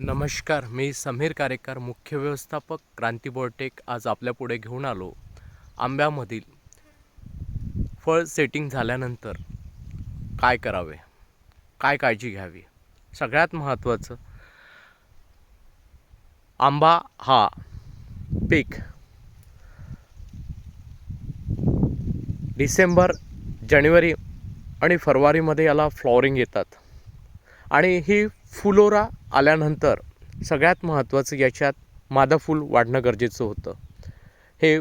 नमस्कार मी समीर कारेकर मुख्य व्यवस्थापक क्रांती बोर्टेक आज आपल्यापुढे घेऊन आलो. आंब्यामधील फळ सेटिंग झाल्यानंतर काय करावे? काय काळजी घ्यावी? सगळ्यात महत्त्वाचं आंबा हा पीक डिसेंबर जानेवारी आणि फरवारीमध्ये याला फ्लॉवरिंग येतात. आणि ही फुलोरा आल्यानंतर सगळ्यात महत्त्वाचं याच्यात मादा फूल वाढणं गरजेचं होतं. हे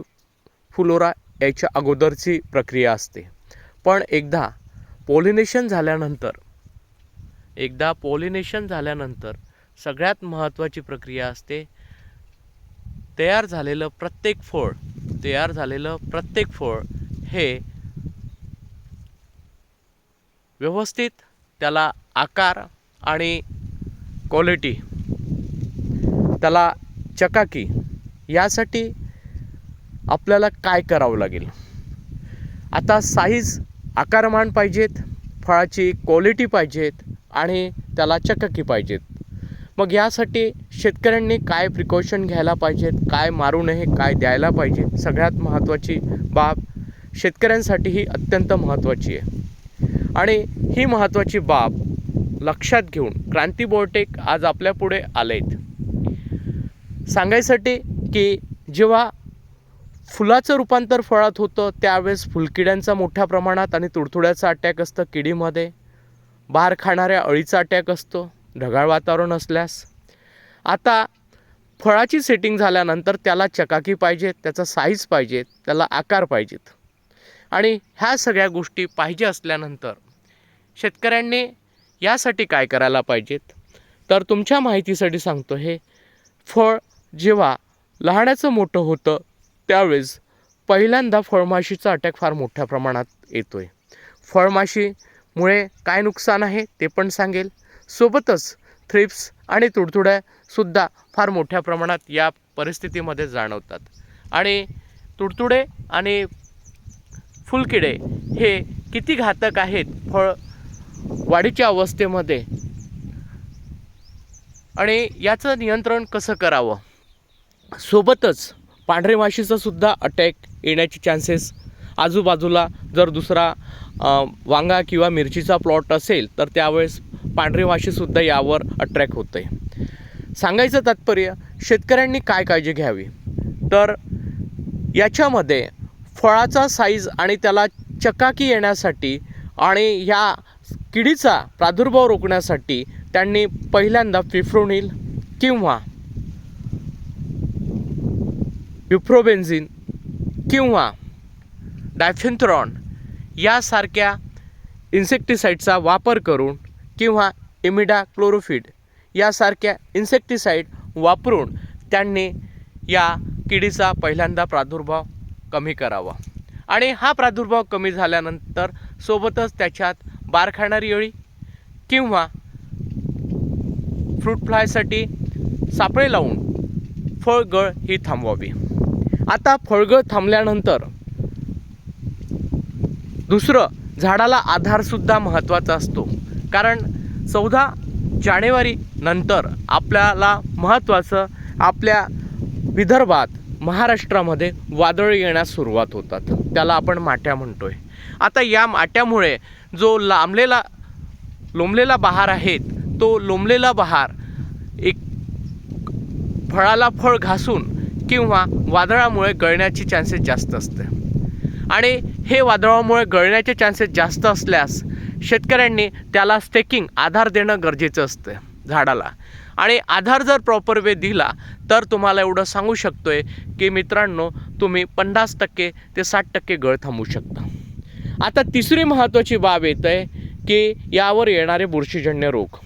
फुलोरा याच्या अगोदरची प्रक्रिया असते. पण एकदा पॉलिनेशन झाल्यानंतर एकदा पॉलिनेशन झाल्यानंतर सगळ्यात महत्त्वाची प्रक्रिया असते तयार झालेलं प्रत्येक फळ तयार झालेलं प्रत्येक फळ हे व्यवस्थित त्याला आकार आणि क्वालिटी त्याला चकाकी यासाठी आपल्याला काय करावं लागेल? आता साईज आकारमान पाहिजेत फळाची क्वालिटी पाहिजेत आणि त्याला चकाकी पाहिजेत. मग यासाठी शेतकऱ्यांनी काय प्रिकॉशन घ्यायला पाहिजेत काय मारू नये काय द्यायला पाहिजे सगळ्यात महत्त्वाची बाब शेतकऱ्यांसाठी ही अत्यंत महत्त्वाची आहे. आणि ही महत्त्वाची बाब लक्षात घेऊन क्रांती बोर्टेक आज आपल्यापुढे आले आहेत सांगायसाठी की जेव्हा फुलाचं रूपांतर फळात होतं त्यावेळेस फुलकिड्यांचा मोठ्या प्रमाणात आणि तुडतुड्याचा अटॅक असतं किडीमध्ये. बाहेर खाणाऱ्या अळीचा अटॅक असतो ढगाळ वातावरण असल्यास. आता फळाची सेटिंग झाल्यानंतर त्याला चकाकी पाहिजे त्याचा साईज पाहिजे त्याला आकार पाहिजेत. आणि ह्या सगळ्या गोष्टी पाहिजे असल्यानंतर शेतकऱ्यांनी यासाठी काय करायला पाहिजेत? तर तुमच्या माहितीसाठी सांगतो हे. फळ जेव्हा लहानाचं मोठं होतं त्यावेळेस पहिल्यांदा फळमाशीचा अटॅक फार मोठ्या प्रमाणात येतो आहे फळमाशीमुळे काय नुकसान आहे ते पण सांगेल. सोबतच थ्रिप्स आणि तुडतुड्यासुद्धा फार मोठ्या प्रमाणात या परिस्थितीमध्ये जाणवतात. आणि तुडतुडे आणि फुलकिडे हे किती घातक आहेत? फळ वाढीच्या अवस्थेमध्ये. आणि याचं नियंत्रण कसं करावं? सोबतच पांढरे माशीचा सुद्धा अटॅक येण्याचे चान्सेस आजूबाजूला जर दुसरा वांगा किंवा मिरचीचा प्लॉट असेल तर त्यावेळेस पांढरे माशीसुद्धा यावर अट्रॅक्ट होते सांगायचं तात्पर्य शेतकऱ्यांनी काय काळजी घ्यावी? तर याच्यामध्ये फळाचा साईज आणि त्याला चकाकी येण्यासाठी आणि ह्या किडीचा प्रादुर्भाव रोखण्यासाठी त्यांनी पहिल्यांदा फिफ्रोनिल किंवा युफ्रोबेन्झिन किंवा डायफेन्थ्रॉन यासारख्या इन्सेक्टिसाईडचा वापर करून किंवा इमिडा क्लोरोफिड यासारख्या इन्सेक्टिसाईड वापरून त्यांनी या किडीचा पहिल्यांदा प्रादुर्भाव कमी करावा. आणि हा प्रादुर्भाव कमी झाल्यानंतर सोबतच त्याच्यात बार खाणारी अळी किंवा फ्रूट फ्लायसाठी सापळे लावून फळगळ ही थांबवावी. आता फळगळ थांबल्यानंतर दुसरं झाडाला आधारसुद्धा महत्त्वाचा असतो. कारण चौदा जानेवारी नंतर आपल्याला महत्त्वाचं आपल्या विदर्भात महाराष्ट्रामध्ये वादळ येण्यास सुरुवात होतात. त्याला आपण माट्या म्हणतोय. आता या माट्यामुळे जो लांबलेला लोंबलेला बहार आहे तो लोंबलेला बहार एक फळाला फळ घासून किंवा वादळामुळे गळण्याची चान्सेस जास्त असते. आणि हे वादळामुळे गळण्याचे चान्सेस जास्त असल्यास शेतकऱ्यांनी त्याला स्टेकिंग आधार देणं गरजेचं असतं झाडाला. आणि आधार जर प्रॉपर वे दिला तर तुम्हाला एवढं सांगू शकतो आहे की मित्रांनो तुम्ही पन्नास टक्के ते साठ टक्के गळ थांबवू शकता. आता तिसरी महत्त्वाची बाब येत आहे की यावर येणारे बुरशीजन्य रोग.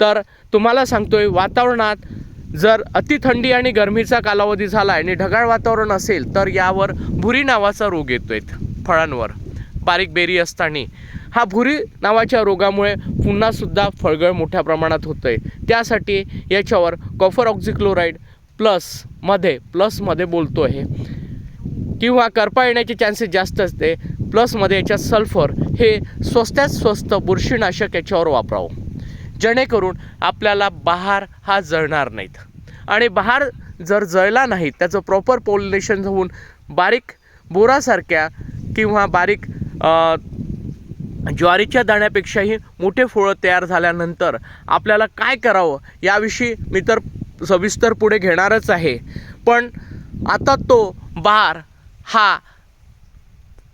तर तुम्हाला सांगतो आहे वातावरणात जर अति थंडी आणि गरमीचा कालावधी झाला आणि ढगाळ वातावरण असेल तर यावर भुरी नावाचा रोग येतो आहे फळांवर. बारीक बेरी असताना. हा भुरी नावाच्या रोगामुळे पुन्हासुद्धा फळगळ मोठ्या प्रमाणात होतं आहे त्यासाठी याच्यावर कॉफर ऑक्झिक्लोराईड प्लसमध्ये प्लसमध्ये बोलतो आहे. किंवा करपा येण्याचे चान्सेस जास्त असते. प्लसमध्ये याच्यात सल्फर हे स्वस्तात स्वस्त बुरशीनाशक याच्यावर वापरावं. जेणेकरून आपल्याला बहार हा जळणार नाहीत. आणि बहार जर जळला नाही त्याचं प्रॉपर पोलिनेशन होऊन बारीक बोरासारख्या किंवा बारीक ज्वारीच्या दाण्यापेक्षाही मोठे फळं तयार झाल्यानंतर आपल्याला काय करावं? याविषयी मी तर सविस्तर पुढे घेणारच आहे. पण आता तो बार हा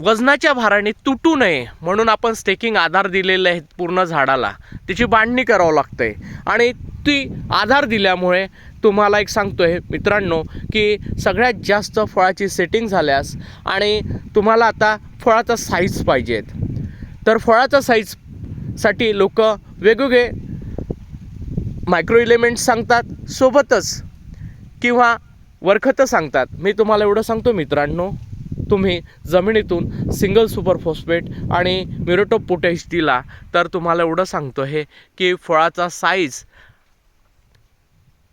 वजनाच्या भाराने तुटू नये म्हणून आपण स्टेकिंग आधार दिलेले आहेत पूर्ण झाडाला. त्याची बांधणी करावं लागते आणि ती आधार दिल्यामुळे तुम्हाला एक सांगतो आहे मित्रांनो की सगळ्यात जास्त फळाची सेटिंग झाल्यास आणि तुम्हाला आता फळाचा साईज पाहिजेत. तर फळाचा साईजसाठी लोक वेगवेगळे मायक्रो इलेमेंट्स सांगतात सोबतच किंवा वरखतं सांगतात. मी तुम्हाला एवढं सांगतो मित्रांनो. तुम्ही जमिनीतून सिंगल सुपर फॉस्फेट आणि म्युरेटो पोटॅश दिला तर तुम्हाला एवढं सांगतो हे की फळाचा साईज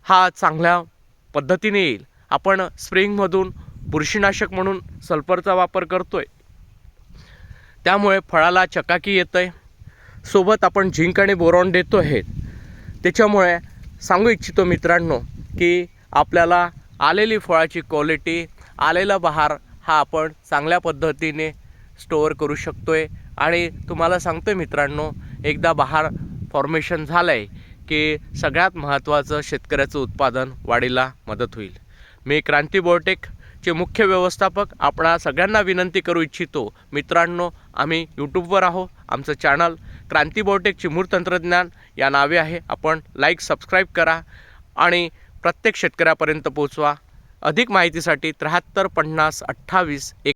हा चांगल्या पद्धतीने येईल. आपण स्प्रिंगमधून बुरशीनाशक म्हणून सल्फरचा वापर करतो आहे त्यामुळे फळाला चकाकी येतं आहे सोबत आपण झिंक आणि बोरॉन देतो आहे त्याच्यामुळे सांगू इच्छितो मित्रांनो की आपल्याला आलेली फळाची क्वालिटी आलेला बहार हा आपण चांगल्या पद्धतीने स्टोअर करू शकतो आहे आणि तुम्हाला सांगतो आहे मित्रांनो एकदा बहार फॉर्मेशन झालं आहे की सगळ्यात महत्त्वाचं शेतकऱ्याचं उत्पादन वाढीला मदत होईल. मी क्रांती चे मुख्य व्यवस्थापक आपणा सगळ्यांना विनंती करू इच्छितो. मित्रांनो आम्ही यूट्यूबवर आहो आमचं चॅनल क्रांती बोर्टेक चिमूर तंत्रज्ञान या नावे आहे. आपण लाईक सबस्क्राईब करा आणि प्रत्येक शेतकऱ्यापर्यंत पोहोचवा. अधिक माहितीसाठी त्र्याहत्तर पन्नास अठ्ठावीस एक